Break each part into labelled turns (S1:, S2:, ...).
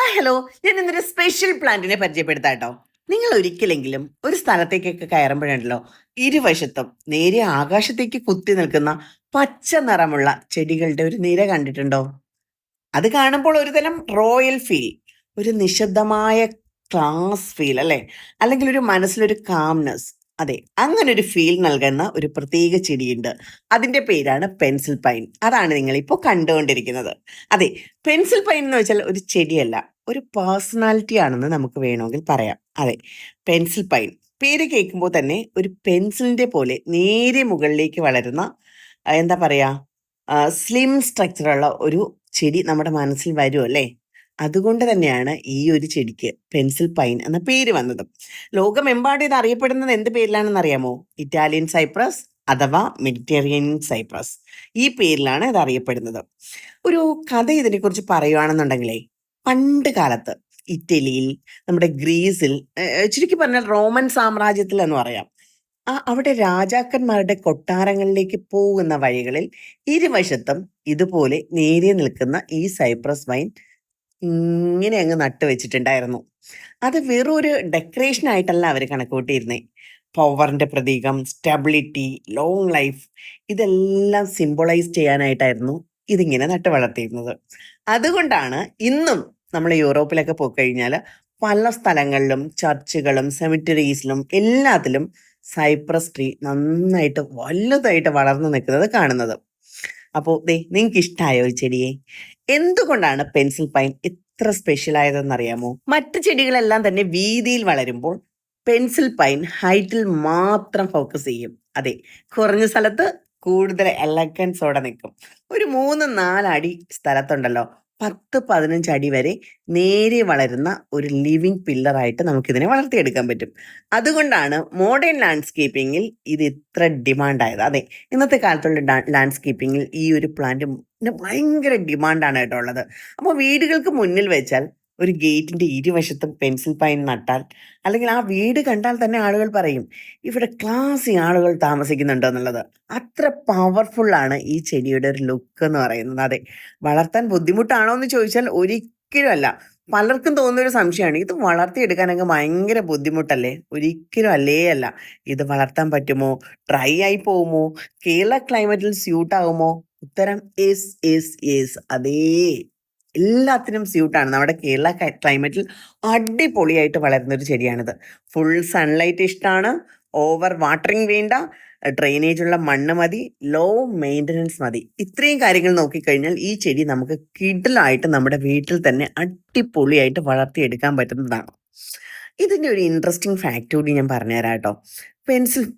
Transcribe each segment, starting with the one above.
S1: Hi hello ഞാൻ ഇന്നൊരു special പ്ലാന്റിനെ പരിചയപ്പെടുത്താം കേട്ടോ നിങ്ങൾ ഒരിക്കലെങ്കിലും ഒരു സ്ഥലത്തേക്കൊക്കെ കയറുമ്പോഴുണ്ടല്ലോ ഇരുവശത്തും നേരെ ആകാശത്തേക്ക് കുത്തി നിൽക്കുന്ന പച്ച നിറമുള്ള ചെടികളുടെ ഒരു നിര കണ്ടിട്ടുണ്ടോ? അത് കാണുമ്പോൾ ഒരു തരം റോയൽ ഫീൽ ഒരു നിശബ്ദമായ ക്ലാസ് ഫീൽ അല്ലെ? അല്ലെങ്കിൽ ഒരു മനസ്സിലൊരു കാംനെസ് അതെ അങ്ങനെ ഒരു ഫീൽ നൽകുന്ന ഒരു പ്രത്യേക ചെടിയുണ്ട്. അതിന്റെ പേരാണ് പെൻസിൽ പൈൻ അതാണ് നിങ്ങൾ ഇപ്പോൾ കണ്ടുകൊണ്ടിരിക്കുന്നത്. അതെ പെൻസിൽ പൈൻ എന്ന് വെച്ചാൽ ഒരു ചെടിയല്ല ഒരു പേഴ്സണാലിറ്റി ആണെന്ന് നമുക്ക് വേണമെങ്കിൽ പറയാം. അതെ പെൻസിൽ പൈൻ പേര് കേൾക്കുമ്പോൾ തന്നെ ഒരു പെൻസിലിന്റെ പോലെ നേരെ മുകളിലേക്ക് വളരുന്ന എന്താ പറയാ സ്ലിം സ്ട്രക്ചറുള്ള ഒരു ചെടി നമ്മുടെ മനസ്സിൽ വരും അല്ലേ അതുകൊണ്ട് തന്നെയാണ് ഈ ഒരു ചെടിക്ക് പെൻസിൽ പൈൻ എന്ന പേര് വന്നത്. ലോകമെമ്പാടും ഇത് അറിയപ്പെടുന്നത് എന്ത് പേരിലാണെന്ന് അറിയാമോ ഇറ്റാലിയൻ സൈപ്രസ് അഥവാ മെഡിറ്ററേനിയൻ സൈപ്രസ്. ഈ പേരിലാണ് ഇത് അറിയപ്പെടുന്നത്. ഒരു കഥ ഇതിനെക്കുറിച്ച് പറയുകയാണെന്നുണ്ടെങ്കിലേ പണ്ട് കാലത്ത് ഇറ്റലിയിൽ നമ്മുടെ ഗ്രീസിൽ ചുരുക്കി പറഞ്ഞാൽ റോമൻ സാമ്രാജ്യത്തിൽ എന്ന് പറയാം. ആ അവിടെ രാജാക്കന്മാരുടെ കൊട്ടാരങ്ങളിലേക്ക് പോകുന്ന വഴികളിൽ ഇരുവശത്തും ഇതുപോലെ നേരെ നിൽക്കുന്ന ഈ സൈപ്രസ് വൈൻ ഇങ്ങനെ അങ്ങ് നട്ടു വെച്ചിട്ടുണ്ടായിരുന്നു. അത് വെറും ഒരു ഡെക്കറേഷൻ ആയിട്ടല്ല അവർ കണക്കൂട്ടിയിരുന്നേ പവറിന്റെ പ്രതീകം സ്റ്റെബിലിറ്റി ലോങ് ലൈഫ് ഇതെല്ലാം സിംബോളൈസ് ചെയ്യാനായിട്ടായിരുന്നു ഇതിങ്ങനെ നട്ടു വളർത്തിയിരുന്നത്. അതുകൊണ്ടാണ് ഇന്നും നമ്മൾ യൂറോപ്പിലൊക്കെ പോയി കഴിഞ്ഞാൽ പല സ്ഥലങ്ങളിലും ചർച്ചുകളും സെമിറ്ററീസിലും എല്ലാത്തിലും സൈപ്രസ് ട്രീ നന്നായിട്ട് വലുതായിട്ട് വളർന്നു നിൽക്കുന്നത് കാണുന്നത്. അപ്പോൾ ദേ നിങ്ങൾക്ക് ഇഷ്ടമായോ ഈ ചെടിയെ എന്തുകൊണ്ടാണ് പെൻസിൽ പൈൻ ഇത്ര സ്പെഷ്യൽ ആയതെന്ന് അറിയാമോ മറ്റു ചെടികളെല്ലാം തന്നെ വീതിയിൽ വളരുമ്പോൾ പെൻസിൽ പൈൻ ഹൈറ്റിൽ മാത്രം ഫോക്കസ് ചെയ്യും. അതെ കുറഞ്ഞ സ്ഥലത്ത് കൂടുതൽ എലഗൻസോടെ നിൽക്കും. ഒരു മൂന്ന് നാലടി സ്ഥലത്തുണ്ടല്ലോ പത്ത് പതിനഞ്ച് അടി വരെ നേരെ വളരുന്ന ഒരു ലിവിങ് പില്ലറായിട്ട് നമുക്കിതിനെ വളർത്തിയെടുക്കാൻ പറ്റും. അതുകൊണ്ടാണ് മോഡേൺ ലാൻഡ്സ്കേപ്പിങ്ങിൽ ഇത് ഇത്ര ഡിമാൻഡായത് അതെ ഇന്നത്തെ കാലത്തുള്ള ലാൻഡ്സ്കേപ്പിങ്ങിൽ ഈ ഒരു പ്ലാന്റ് ഭയങ്കര ഡിമാൻഡാണ് കേട്ടോ ഉള്ളത്. അപ്പോൾ വീടുകൾക്ക് മുന്നിൽ വെച്ചാൽ ഒരു ഗേറ്റിന്റെ ഇരുവശത്തും പെൻസിൽ പൈൻ നട്ടാൽ അല്ലെങ്കിൽ ആ വീട് കണ്ടാൽ തന്നെ ആളുകൾ പറയും ഇവിടെ ക്ലാസ്സി ആളുകൾ താമസിക്കുന്നുണ്ടോ എന്നുള്ളത്. അത്ര പവർഫുൾ ആണ് ഈ ചെടിയുടെ ഒരു ലുക്ക് എന്ന് പറയുന്നത്. അതെ വളർത്താൻ ബുദ്ധിമുട്ടാണോ എന്ന് ചോദിച്ചാൽ ഒരിക്കലും അല്ല. പലർക്കും തോന്നുന്ന ഒരു സംശയമാണ് ഇത് വളർത്തിയെടുക്കാനൊക്കെ ഭയങ്കര ബുദ്ധിമുട്ടല്ലേ? ഒരിക്കലും അല്ലേ അല്ല. ഇത് വളർത്താൻ പറ്റുമോ? ഡ്രൈ ആയി പോകുമോ? കേരള ക്ലൈമറ്റിൽ സ്യൂട്ട് ആകുമോ? ഉത്തരം എസ് എസ് എസ് അതേ. എല്ലാത്തിനും സ്യൂട്ടാണ്. നമ്മുടെ കേരള ക്ലൈമറ്റിൽ അടിപൊളിയായിട്ട് വളരുന്ന ഒരു ചെടിയാണിത്. ഫുൾ സൺലൈറ്റ് ഇഷ്ടമാണ് ഓവർ വാട്ടറിങ് വേണ്ട. ഡ്രെയിനേജ് ഉള്ള മണ്ണ് മതി. ലോ മെയിന്റനൻസ് മതി. ഇത്രയും കാര്യങ്ങൾ നോക്കിക്കഴിഞ്ഞാൽ ഈ ചെടി നമുക്ക് കിഡിലായിട്ട് നമ്മുടെ വീട്ടിൽ തന്നെ അടിപൊളിയായിട്ട് വളർത്തിയെടുക്കാൻ പറ്റുന്നതാണ്. ഇതിന്റെ ഒരു ഇൻട്രസ്റ്റിംഗ് ഫാക്റ്റ് കൂടി ഞാൻ പറഞ്ഞുതരാം കേട്ടോ. പെൻസിൽ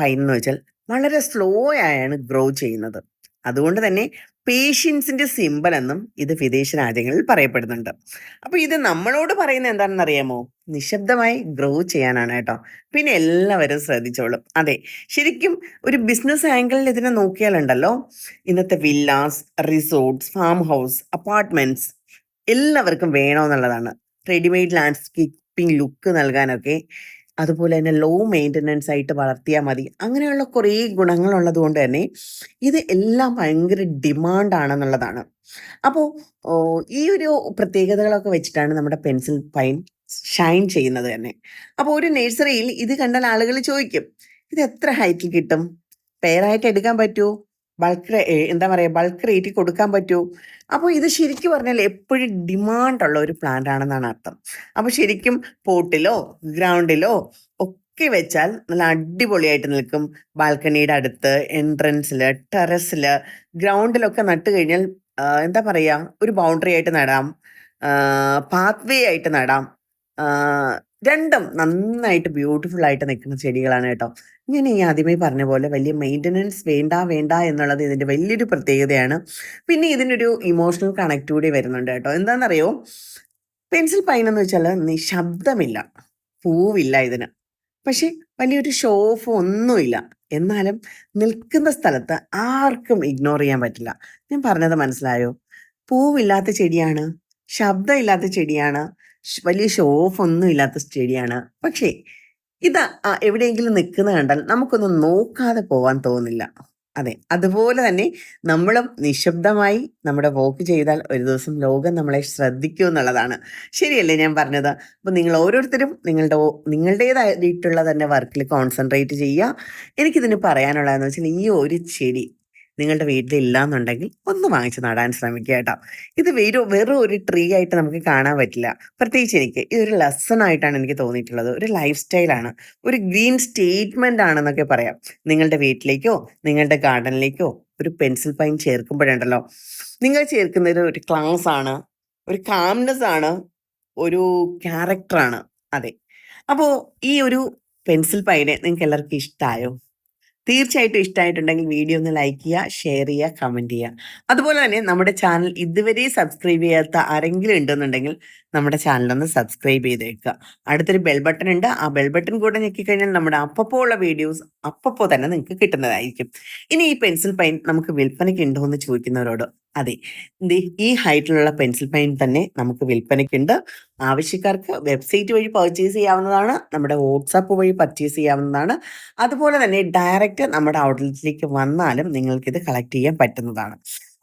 S1: പൈൻ എന്ന് വെച്ചാൽ വളരെ സ്ലോ ആയാണ് ഗ്രോ ചെയ്യുന്നത്. അതുകൊണ്ട് തന്നെ പേഷ്യൻസിന്റെ സിമ്പൽ എന്നും ഇത് വിദേശ രാജ്യങ്ങളിൽ പറയപ്പെടുന്നുണ്ട്. അപ്പൊ ഇത് നമ്മളോട് പറയുന്നത് എന്താണെന്ന് അറിയാമോ നിശബ്ദമായി ഗ്രോ ചെയ്യാനാണ് കേട്ടോ. പിന്നെ എല്ലാവരും ശ്രദ്ധിച്ചോളും. അതെ ശരിക്കും ഒരു ബിസിനസ് ആംഗിളിൽ ഇതിനെ നോക്കിയാലുണ്ടല്ലോ? ഇന്നത്തെ villas resorts farm house apartments എല്ലാവർക്കും വേണമെന്നുള്ളതാണ്. റെഡിമെയ്ഡ് ലാൻഡ്സ്കേപ്പിംഗ് ലുക്ക് നൽകാനൊക്കെ അതുപോലെ തന്നെ ലോ മെയിന്റനൻസ് ആയിട്ട് വളർത്തിയാൽ മതി. അങ്ങനെയുള്ള കുറേ ഗുണങ്ങളുള്ളത് കൊണ്ട് തന്നെ ഇത് എല്ലാം ഭയങ്കര ഡിമാൻഡാണെന്നുള്ളതാണ് അപ്പോൾ ഈ ഒരു പ്രത്യേകതകളൊക്കെ വെച്ചിട്ടാണ് നമ്മുടെ പെൻസിൽ പൈൻ ഷൈൻ ചെയ്യുന്നത് തന്നെ. അപ്പോൾ ഒരു നഴ്സറിയിൽ ഇത് കണ്ടാൽ ആളുകൾ ചോദിക്കും ഇത് എത്ര ഹൈറ്റിൽ കിട്ടും? പെയറായിട്ട് എടുക്കാൻ പറ്റുമോ ബൾക്ക് എന്താ പറയുക ബൾക്ക് റേറ്റിൽ കൊടുക്കാൻ പറ്റുമോ അപ്പോൾ ഇത് ശരിക്കും പറഞ്ഞാൽ എപ്പോഴും ഡിമാൻഡുള്ള ഒരു പ്ലാന്റ് ആണെന്നാണ് അർത്ഥം. അപ്പോൾ ശരിക്കും പോട്ടിലോ ഗ്രൗണ്ടിലോ ഒക്കെ വെച്ചാൽ നല്ല അടിപൊളിയായിട്ട് നിൽക്കും ബാൽക്കണിയുടെ അടുത്ത് എൻട്രൻസിൽ ടെറസിൽ ഗ്രൗണ്ടിലൊക്കെ നട്ട് കഴിഞ്ഞാൽ എന്താ പറയുക ഒരു ബൗണ്ടറി ആയിട്ട് നടാം. പാത്വേ ആയിട്ട് നടാം. രണ്ടും നന്നായിട്ട് ബ്യൂട്ടിഫുൾ ആയിട്ട് നിൽക്കുന്ന ചെടികളാണ് കേട്ടോ. ഞാൻ ഈ ആദ്യമേ പറഞ്ഞ പോലെ വലിയ മെയിന്റനൻസ് വേണ്ട വേണ്ട എന്നുള്ളത് ഇതിന്റെ വലിയൊരു പ്രത്യേകതയാണ്. പിന്നെ ഇതിനൊരു ഇമോഷണൽ കണക്ട് കൂടി വരുന്നുണ്ട് കേട്ടോ. എന്താണെന്നറിയോ? പെൻസിൽ പൈൻ എന്ന് വെച്ചാൽ നിശബ്ദമില്ല പൂവില്ല ഇതിന്. പക്ഷെ വലിയൊരു ഷോഫ് ഒന്നുമില്ല. എന്നാലും നിൽക്കുന്ന സ്ഥലത്ത് ആർക്കും ഇഗ്നോർ ചെയ്യാൻ പറ്റില്ല. ഞാൻ പറഞ്ഞത് മനസ്സിലായോ? പൂവില്ലാത്ത ചെടിയാണ്. ശബ്ദമില്ലാത്ത ചെടിയാണ്. വലിയ ഷോ ഓഫ് ഒന്നും ഇല്ലാത്ത സ്റ്റേഡിയമാണ് പക്ഷേ ഇത് എവിടെയെങ്കിലും നിൽക്കുന്ന കണ്ടാൽ നമുക്കൊന്നും നോക്കാതെ പോവാൻ തോന്നില്ല അതെ. അതുപോലെ തന്നെ നമ്മളും നിശബ്ദമായി നമ്മുടെ വോക്ക് ചെയ്താൽ ഒരു ദിവസം ലോകം നമ്മളെ ശ്രദ്ധിക്കൂ എന്നുള്ളതാണ്. ശരിയല്ലേ ഞാൻ പറഞ്ഞത്? അപ്പം നിങ്ങൾ ഓരോരുത്തരും നിങ്ങളുടെ നിങ്ങളുടേതായിട്ടുള്ള തന്നെ വർക്കിൽ കോൺസെൻട്രേറ്റ് ചെയ്യുക. എനിക്കിതിന് പറയാനുള്ളതെന്ന് വെച്ചാൽ ഈ ഒരു ചെടി നിങ്ങളുടെ വീട്ടിലില്ലാന്നുണ്ടെങ്കിൽ ഒന്ന് വാങ്ങിച്ച് നടാൻ ശ്രമിക്കുക കേട്ടോ. ഇത് വെറും വെറും ഒരു ട്രീ ആയിട്ട് നമുക്ക് കാണാൻ പറ്റില്ല. പ്രത്യേകിച്ച് എനിക്ക് ഇതൊരു ലെസൺ ആയിട്ടാണ് എനിക്ക് തോന്നിയിട്ടുള്ളത്. ഒരു ലൈഫ് സ്റ്റൈലാണ്. ഒരു ഗ്രീൻ സ്റ്റേറ്റ്മെന്റ് ആണെന്നൊക്കെ പറയാം. നിങ്ങളുടെ വീട്ടിലേക്കോ നിങ്ങളുടെ ഗാർഡനിലേക്കോ ഒരു പെൻസിൽ പൈൻ ചേർക്കുമ്പോഴുണ്ടല്ലോ നിങ്ങൾ ചേർക്കുന്നത് ഒരു ക്ലാസ് ആണ്. ഒരു കാംനെസ് ആണ്. ഒരു ക്യാരക്ടറാണ്. അതെ. അപ്പോൾ ഈ ഒരു പെൻസിൽ പൈനെ നിങ്ങൾക്ക് എല്ലാവർക്കും ഇഷ്ടായോ? തീർച്ചയായിട്ടും ഇഷ്ടമായിട്ടുണ്ടെങ്കിൽ വീഡിയോ ഒന്ന് ലൈക്ക് ചെയ്യുക, ഷെയർ ചെയ്യുക, കമന്റ് ചെയ്യുക. അതുപോലെ തന്നെ നമ്മുടെ ചാനൽ ഇതുവരെ സബ്സ്ക്രൈബ് ചെയ്യാത്ത ആരെങ്കിലും ഉണ്ടെന്നുണ്ടെങ്കിൽ നമ്മുടെ ചാനലൊന്ന് സബ്സ്ക്രൈബ് ചെയ്തേക്കുക. അടുത്തൊരു ബെൽ ബട്ടൺ ഉണ്ട്. ആ ബെൽ ബട്ടൺ കൂടെ ഞെക്കിക്കഴിഞ്ഞാൽ നമ്മുടെ അപ്പപ്പോ ഉള്ള വീഡിയോസ് അപ്പപ്പോ തന്നെ നിങ്ങൾക്ക് കിട്ടുന്നതായിരിക്കും. ഇനി ഈ പെൻസിൽ പൈൻ നമുക്ക് വിൽപ്പനയ്ക്ക് ഉണ്ടോ എന്ന് ചോദിക്കുന്നവരോട് അതെ. എന്ത് ഈ ഹൈറ്റിലുള്ള പെൻസിൽ പെയിൻ തന്നെ നമുക്ക് വിൽപ്പനയ്ക്കുണ്ട്. ആവശ്യക്കാർക്ക് വെബ്സൈറ്റ് വഴി പർച്ചേസ് ചെയ്യാവുന്നതാണ്. നമ്മുടെ വാട്സാപ്പ് വഴി പർച്ചേസ് ചെയ്യാവുന്നതാണ്. അതുപോലെ തന്നെ ഡയറക്റ്റ് നമ്മുടെ ഔട്ട്ലെറ്റിലേക്ക് വന്നാലും നിങ്ങൾക്കിത് കളക്ട് ചെയ്യാൻ പറ്റുന്നതാണ്.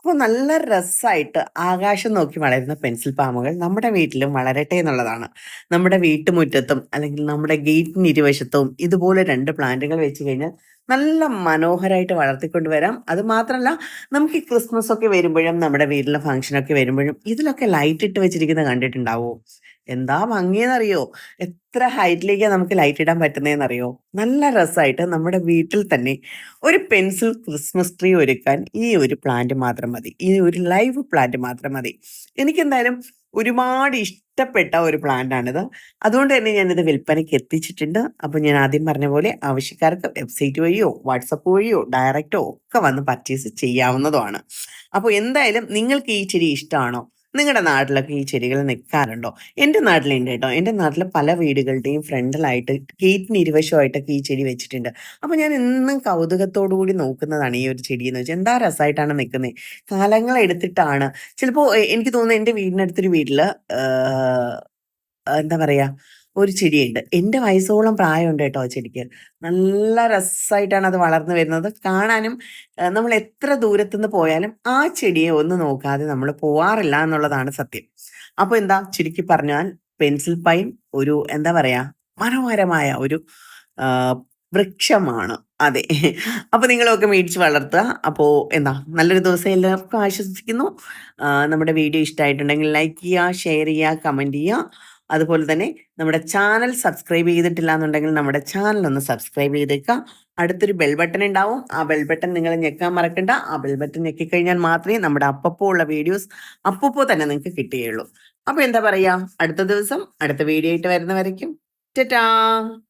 S1: അപ്പോൾ നല്ല രസമായിട്ട് ആകാശം നോക്കി വളരുന്ന പെൻസിൽ പാമ്പുകൾ നമ്മുടെ വീട്ടിലും വളരട്ടെ എന്നുള്ളതാണ്. നമ്മുടെ വീട്ടുമുറ്റത്തും അല്ലെങ്കിൽ നമ്മുടെ ഗേറ്റിന് ഇരുവശത്തും ഇതുപോലെ രണ്ട് പ്ലാന്റുകൾ വെച്ച് കഴിഞ്ഞാൽ നല്ല മനോഹരമായിട്ട് വളർത്തിക്കൊണ്ട് വരാം. അത് മാത്രമല്ല നമുക്ക് ഈ ക്രിസ്മസ് ഒക്കെ വരുമ്പോഴും നമ്മുടെ വീട്ടിലെ ഫംഗ്ഷനൊക്കെ വരുമ്പോഴും ഇതിലൊക്കെ ലൈറ്റ് ഇട്ട് വെച്ചിരിക്കുന്നത് കണ്ടിട്ടുണ്ടാവോ? എന്താ ഭംഗിയെന്നറിയോ? എത്ര ഹൈറ്റിലേക്കാ നമുക്ക് ലൈറ്റ് ഇടാൻ പറ്റുന്നതെന്നറിയോ? നല്ല രസമായിട്ട് നമ്മുടെ വീട്ടിൽ തന്നെ ഒരു പെൻസിൽ ക്രിസ്മസ് ട്രീ ഒരുക്കാൻ ഈ ഒരു പ്ലാന്റ് മാത്രം മതി. ഈ ഒരു ലൈവ് പ്ലാന്റ് മാത്രം മതി. എനിക്കെന്തായാലും ഒരുപാട് ഇഷ്ടപ്പെട്ട ഒരു പ്ലാന്റാണിത് അതുകൊണ്ട് തന്നെ ഞാനിത് വിൽപ്പനയ്ക്ക് എത്തിച്ചിട്ടുണ്ട്. അപ്പോൾ ഞാൻ ആദ്യം പറഞ്ഞ പോലെ ആവശ്യക്കാർക്ക് വെബ്സൈറ്റ് വഴിയോ വാട്സപ്പ് വഴിയോ ഡയറക്റ്റോ ഒക്കെ വന്ന് പർച്ചേസ് ചെയ്യാവുന്നതുമാണ്. അപ്പോൾ എന്തായാലും നിങ്ങൾക്ക് ഈ ചെടി ഇഷ്ടമാണോ? നിങ്ങളുടെ നാട്ടിലൊക്കെ ഈ ചെടികൾ നിൽക്കാറുണ്ടോ? എന്റെ നാട്ടിലുണ്ട് കേട്ടോ. എന്റെ നാട്ടിലെ പല വീടുകളുടെയും ഫ്രണ്ടിലായിട്ട് ഗേറ്റിന് ഇരുവശമായിട്ടൊക്കെ ഈ ചെടി വെച്ചിട്ടുണ്ട്. അപ്പോൾ ഞാൻ എന്നും കൗതുകത്തോടു കൂടി നോക്കുന്നതാണ് ഈ ഒരു ചെടി എന്ന് വെച്ചാൽ എന്താ രസമായിട്ടാണ് നിൽക്കുന്നത്. കാലങ്ങളെടുത്തിട്ടാണ് ചിലപ്പോൾ എനിക്ക് തോന്നുന്നു എന്റെ വീടിനടുത്തൊരു വീട്ടിൽ എന്താ പറയാ ഒരു ചെടിയുണ്ട്. എന്റെ വയസ്സോളം പ്രായമുണ്ട് കേട്ടോ ആ ചെടിക്ക്. നല്ല രസമായിട്ടാണ് അത് വളർന്നു വരുന്നത്. കാണാനും നമ്മൾ എത്ര ദൂരത്തുനിന്ന് പോയാലും ആ ചെടിയെ ഒന്ന് നോക്കാതെ നമ്മൾ പോവാറില്ല എന്നുള്ളതാണ് സത്യം. അപ്പോൾ എന്താ ചുരുക്കി പറഞ്ഞാൽ പെൻസിൽ പൈൻ ഒരു എന്താ പറയുക മനോഹരമായ ഒരു വൃക്ഷമാണ്. അതെ. അപ്പോൾ നിങ്ങളൊക്കെ മേടിച്ച് വളർത്തുക. അപ്പോൾ എന്താ നല്ലൊരു ദിവസം എല്ലാവർക്കും ആശ്വസിക്കുന്നു നമ്മുടെ വീഡിയോ ഇഷ്ടമായിട്ടുണ്ടെങ്കിൽ ലൈക്ക് ചെയ്യുക, ഷെയർ ചെയ്യുക, കമന്റ് ചെയ്യുക. അതുപോലെ തന്നെ നമ്മുടെ ചാനൽ സബ്സ്ക്രൈബ് ചെയ്തിട്ടില്ല എന്നുണ്ടെങ്കിൽ നമ്മുടെ ചാനൽ ഒന്ന് സബ്സ്ക്രൈബ് ചെയ്തേക്കുക. അടുത്തൊരു ബെൽ ബട്ടൺ ഉണ്ടാവും. ആ ബെൽ ബട്ടൺ നിങ്ങൾ ഞെക്കാൻ മറക്കണ്ട. ആ ബെൽ ബട്ടൺ ഞെക്കിക്കഴിഞ്ഞാൽ മാത്രമേ നമ്മുടെ അപ്പപ്പോ ഉള്ള വീഡിയോസ് അപ്പപ്പോ തന്നെ നിങ്ങൾക്ക് കിട്ടുകയുള്ളൂ. അപ്പോൾ എന്താ പറയാ അടുത്ത ദിവസം അടുത്ത വീഡിയോ ആയിട്ട് വരുന്നവരേക്കും ടാറ്റാ.